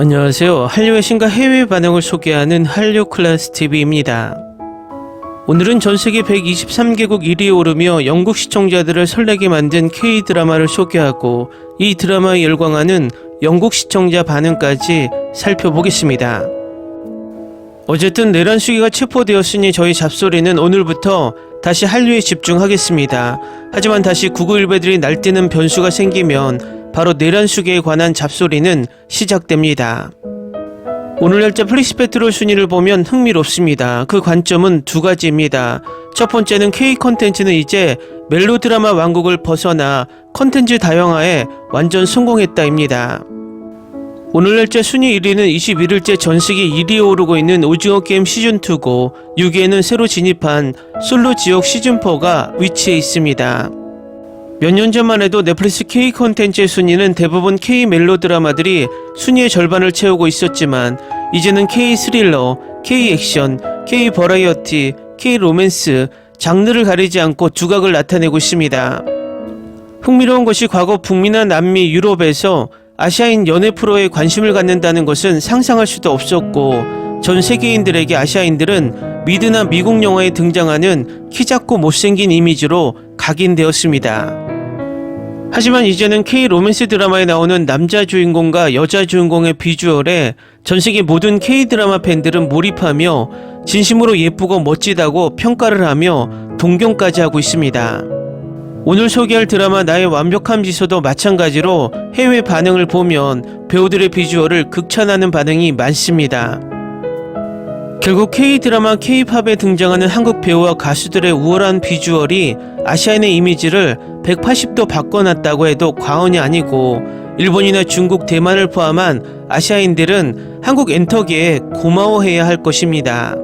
안녕하세요. 한류의 신과 해외 반응을 소개하는 한류 클래스 TV입니다. 오늘은 전 세계 123개국 1위에 오르며 영국 시청자들을 설레게 만든 K 드라마를 소개하고 이 드라마에 열광하는 영국 시청자 반응까지 살펴보겠습니다. 어쨌든 내란 수기가 체포되었으니 저희 잡소리는 오늘부터 다시 한류에 집중하겠습니다. 하지만 다시 구구 일베들이 날뛰는 변수가 생기면 바로 내란수기에 관한 잡소리는 시작됩니다. 오늘 날짜 플리스페트롤 순위를 보면 흥미롭습니다. 그 관점은 두 가지입니다. 첫 번째는 K 컨텐츠는 이제 멜로드라마 왕국을 벗어나 컨텐츠 다양화에 완전 성공했다입니다. 오늘 날짜 순위 1위는 21일째 전세계 1위에 오르고 있는 오징어 게임 시즌2고 6위에는 새로 진입한 솔로 지옥 시즌4가 위치해 있습니다. 몇 년 전만 해도 넷플릭스 K 콘텐츠의 순위는 대부분 K 멜로 드라마들이 순위의 절반을 채우고 있었지만 이제는 K 스릴러, K 액션, K 버라이어티, K 로맨스 장르를 가리지 않고 두각을 나타내고 있습니다. 흥미로운 것이 과거 북미나 남미, 유럽에서 아시아인 연애 프로에 관심을 갖는다는 것은 상상할 수도 없었고 전 세계인들에게 아시아인들은 미드나 미국 영화에 등장하는 키 작고 못생긴 이미지로 각인되었습니다. 하지만 이제는 K 로맨스 드라마에 나오는 남자 주인공과 여자 주인공의 비주얼에 전 세계 모든 K 드라마 팬들은 몰입하며 진심으로 예쁘고 멋지다고 평가를 하며 동경까지 하고 있습니다. 오늘 소개할 드라마 나의 완벽한 미소도 마찬가지로 해외 반응을 보면 배우들의 비주얼을 극찬하는 반응이 많습니다. 결국 K-드라마 K-팝에 등장하는 한국 배우와 가수들의 우월한 비주얼이 아시아인의 이미지를 180도 바꿔놨다고 해도 과언이 아니고 일본이나 중국, 대만을 포함한 아시아인들은 한국 엔터계에 고마워해야 할 것입니다.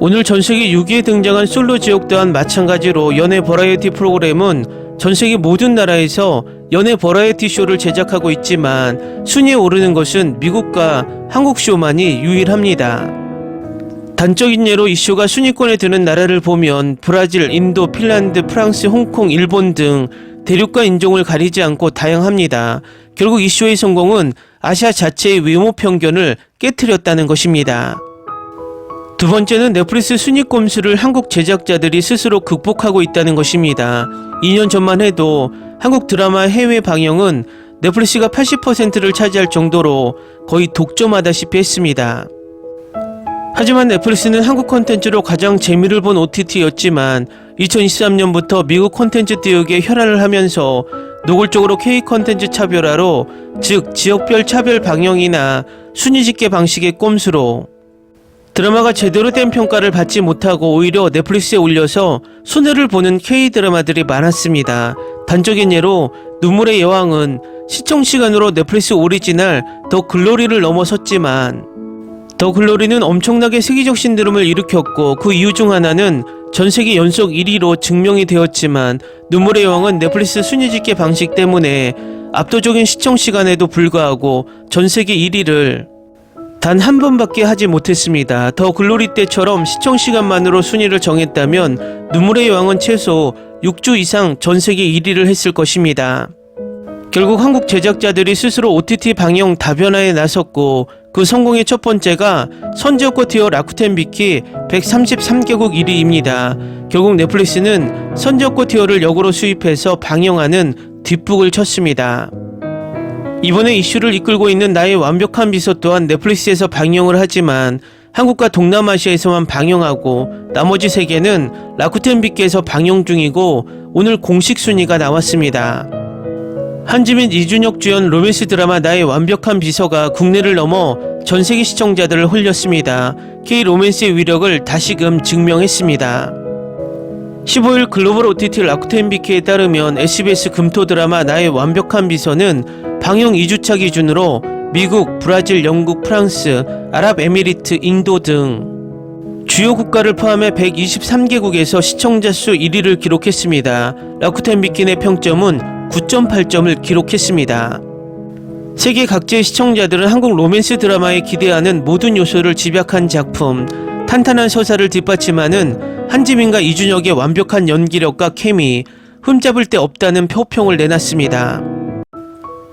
오늘 전 세계 6위에 등장한 솔로 지옥 또한 마찬가지로 연애 버라이어티 프로그램은 전 세계 모든 나라에서 연애 버라이어티 쇼를 제작하고 있지만 순위에 오르는 것은 미국과 한국 쇼만이 유일합니다. 단적인 예로 이 쇼가 순위권에 드는 나라를 보면 브라질, 인도, 핀란드, 프랑스, 홍콩, 일본 등 대륙과 인종을 가리지 않고 다양합니다. 결국 이 쇼의 성공은 아시아 자체의 외모 편견을 깨뜨렸다는 것입니다. 두 번째는 넷플릭스 순위 꼼수를 한국 제작자들이 스스로 극복하고 있다는 것입니다. 2년 전만 해도 한국 드라마 해외 방영은 넷플릭스가 80%를 차지할 정도로 거의 독점하다시피 했습니다. 하지만 넷플릭스는 한국 콘텐츠로 가장 재미를 본 OTT였지만 2023년부터 미국 콘텐츠 띄우기에 혈안을 하면서 노골적으로 K 콘텐츠 차별화로 즉 지역별 차별 방영이나 순위 집계 방식의 꼼수로 드라마가 제대로 된 평가를 받지 못하고 오히려 넷플릭스에 올려서 손해를 보는 K 드라마들이 많았습니다. 단적인 예로 눈물의 여왕은 시청 시간으로 넷플릭스 오리지널 더 글로리를 넘어섰지만 더 글로리는 엄청나게 세계적 신드롬을 일으켰고 그 이유 중 하나는 전 세계 연속 1위로 증명이 되었지만 눈물의 여왕은 넷플릭스 순위 집계 방식 때문에 압도적인 시청 시간에도 불구하고 전 세계 1위를 단 한 번밖에 하지 못했습니다. 더 글로리 때처럼 시청 시간만으로 순위를 정했다면 눈물의 여왕은 최소 6주 이상 전 세계 1위를 했을 것입니다. 결국 한국 제작자들이 스스로 OTT 방영 다변화에 나섰고 그 성공의 첫 번째가 선지효과 티어 라쿠텐 비키 133개국 1위입니다. 결국 넷플릭스는 선지효과 티어를 역으로 수입해서 방영하는 뒷북을 쳤습니다. 이번에 이슈를 이끌고 있는 나의 완벽한 미소 또한 넷플릭스에서 방영을 하지만 한국과 동남아시아에서만 방영하고 나머지 세계는 라쿠텐 비키에서 방영 중이고 오늘 공식 순위가 나왔습니다. 한지민 이준혁 주연 로맨스 드라마 나의 완벽한 비서가 국내를 넘어 전 세계 시청자들을 홀렸습니다. K 로맨스의 위력을 다시금 증명했습니다. 15일 글로벌 OTT 라쿠텐 비키에 따르면 SBS 금토 드라마 나의 완벽한 비서는 방영 2주차 기준으로 미국, 브라질, 영국, 프랑스, 아랍에미리트, 인도 등 주요 국가를 포함해 123개국에서 시청자 수 1위를 기록했습니다. 라쿠텐 비킨의 평점은 9.8점을 기록했습니다. 세계 각지의 시청자들은 한국 로맨스 드라마에 기대하는 모든 요소를 집약한 작품, 탄탄한 서사를 뒷받침하는 한지민과 이준혁의 완벽한 연기력과 케미, 흠잡을 데 없다는 표평을 내놨습니다.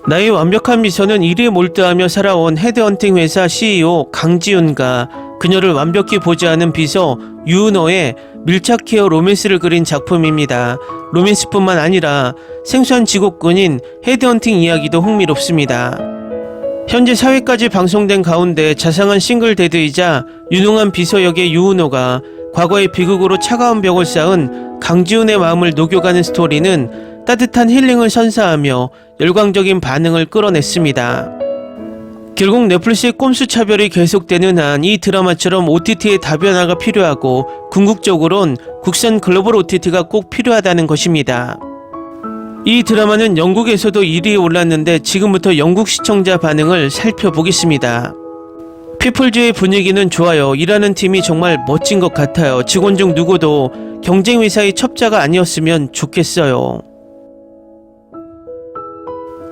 나의 완벽한 미소는 일에 몰두하며 살아온 헤드헌팅 회사 CEO 강지윤과 그녀를 완벽히 보지 않은 비서 유은호의 밀착 케어 로맨스를 그린 작품입니다. 로맨스뿐만 아니라 생소한 직업군인 헤드헌팅 이야기도 흥미롭습니다. 현재 사회까지 방송된 가운데 자상한 싱글 데드이자 유능한 비서 역의 유은호가 과거의 비극으로 차가운 벽을 쌓은 강지훈의 마음을 녹여가는 스토리는 따뜻한 힐링을 선사하며 열광적인 반응을 끌어냈습니다. 결국 넷플릭스의 꼼수 차별이 계속되는 한 이 드라마처럼 OTT의 다변화가 필요하고 궁극적으론 국산 글로벌 OTT가 꼭 필요하다는 것입니다. 이 드라마는 영국에서도 1위에 올랐는데 지금부터 영국 시청자 반응을 살펴보겠습니다. 피플즈의 분위기는 좋아요. 일하는 팀이 정말 멋진 것 같아요. 직원 중 누구도 경쟁 회사의 첩자가 아니었으면 좋겠어요.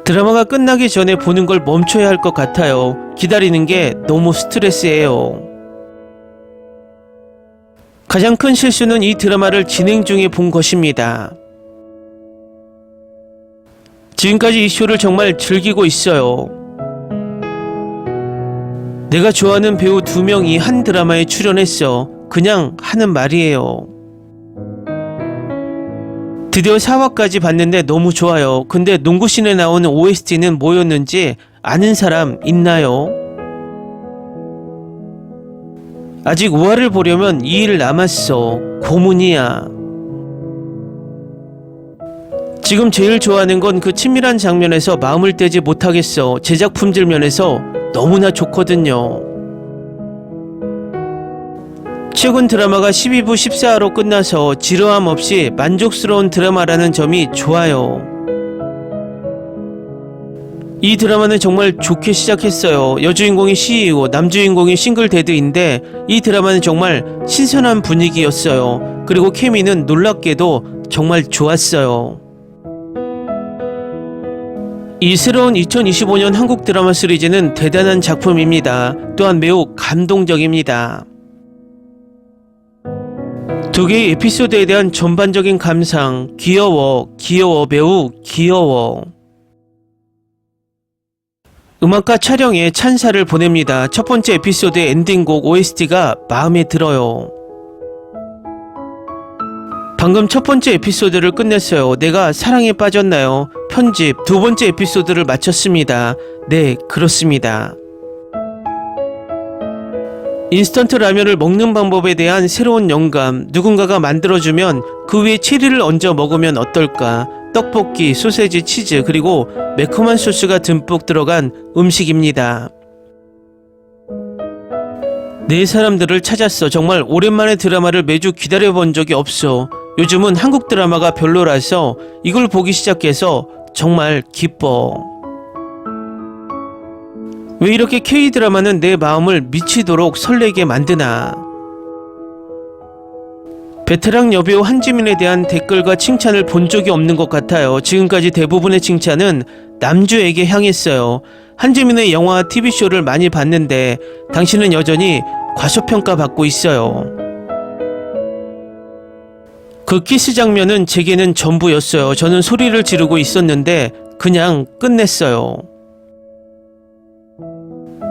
드라마가 끝나기 전에 보는 걸 멈춰야 할 것 같아요. 기다리는 게 너무 스트레스예요. 가장 큰 실수는 이 드라마를 진행 중에 본 것입니다. 지금까지 이 쇼를 정말 즐기고 있어요. 내가 좋아하는 배우 두 명이 한 드라마에 출연했어. 그냥 하는 말이에요. 드디어 4화까지 봤는데 너무 좋아요. 근데 농구씬에 나오는 OST는 뭐였는지 아는 사람 있나요? 아직 5화를 보려면 2일 남았어. 고문이야. 지금 제일 좋아하는 건그 친밀한 장면에서 마음을 떼지 못하겠어. 제작 품질 면에서 너무나 좋거든요. 최근 드라마가 12부 14화로 끝나서 지루함 없이 만족스러운 드라마라는 점이 좋아요. 이 드라마는 정말 좋게 시작했어요. 여주인공이 CEO, 남주인공이 싱글 데드인데 이 드라마는 정말 신선한 분위기였어요. 그리고 케미는 놀랍게도 정말 좋았어요. 이 새로운 2025년 한국 드라마 시리즈는 대단한 작품입니다. 또한 매우 감동적입니다. 두 개의 에피소드에 대한 전반적인 감상, 귀여워, 귀여워, 매우 귀여워. 음악과 촬영에 찬사를 보냅니다. 첫 번째 에피소드의 엔딩곡 OST가 마음에 들어요. 방금 첫 번째 에피소드를 끝냈어요. 내가 사랑에 빠졌나요? 편집 두 번째 에피소드를 마쳤습니다. 네, 그렇습니다. 인스턴트 라면을 먹는 방법에 대한 새로운 영감, 누군가가 만들어주면 그 위에 체리를 얹어 먹으면 어떨까? 떡볶이, 소세지, 치즈, 그리고 매콤한 소스가 듬뿍 들어간 음식입니다. 네 사람들을 찾았어. 정말 오랜만에 드라마를 매주 기다려본 적이 없어. 요즘은 한국 드라마가 별로라서 이걸 보기 시작해서 정말 기뻐. 왜 이렇게 K-드라마는 내 마음을 미치도록 설레게 만드나? 베테랑 여배우 한지민에 대한 댓글과 칭찬을 본 적이 없는 것 같아요. 지금까지 대부분의 칭찬은 남주에게 향했어요. 한지민의 영화, TV쇼를 많이 봤는데 당신은 여전히 과소평가 받고 있어요. 그 키스 장면은 제게는 전부였어요. 저는 소리를 지르고 있었는데 그냥 끝냈어요.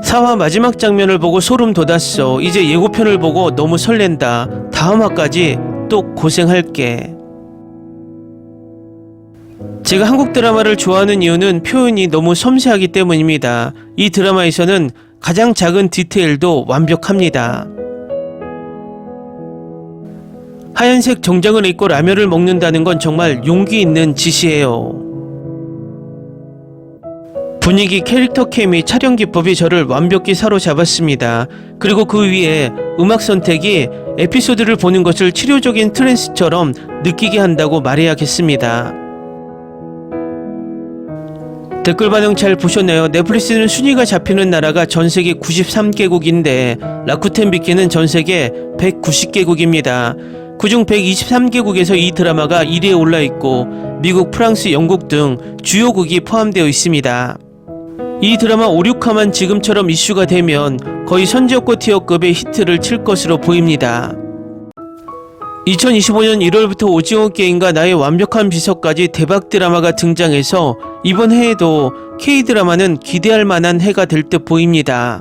사화 마지막 장면을 보고 소름 돋았어. 이제 예고편을 보고 너무 설렌다. 다음 화까지 또 고생할게. 제가 한국 드라마를 좋아하는 이유는 표현이 너무 섬세하기 때문입니다. 이 드라마에서는 가장 작은 디테일도 완벽합니다. 하얀색 정장을 입고 라면을 먹는다는 건 정말 용기 있는 짓이에요. 분위기, 캐릭터 케미, 촬영 기법이 저를 완벽히 사로잡았습니다. 그리고 그 위에 음악 선택이 에피소드를 보는 것을 치료적인 트랜스처럼 느끼게 한다고 말해야겠습니다. 댓글 반응 잘 보셨나요? 넷플릭스는 순위가 잡히는 나라가 전 세계 93개국인데 라쿠텐 비키는 전 세계 190개국입니다. 그중 123개국에서 이 드라마가 1위에 올라 있고 미국, 프랑스, 영국 등 주요국이 포함되어 있습니다. 이 드라마 5, 6화만 지금처럼 이슈가 되면 거의 선지효과 티어급의 히트를 칠 것으로 보입니다. 2025년 1월부터 오징어 게임과 나의 완벽한 비서까지 대박 드라마가 등장해서 이번 해에도 K드라마는 기대할 만한 해가 될 듯 보입니다.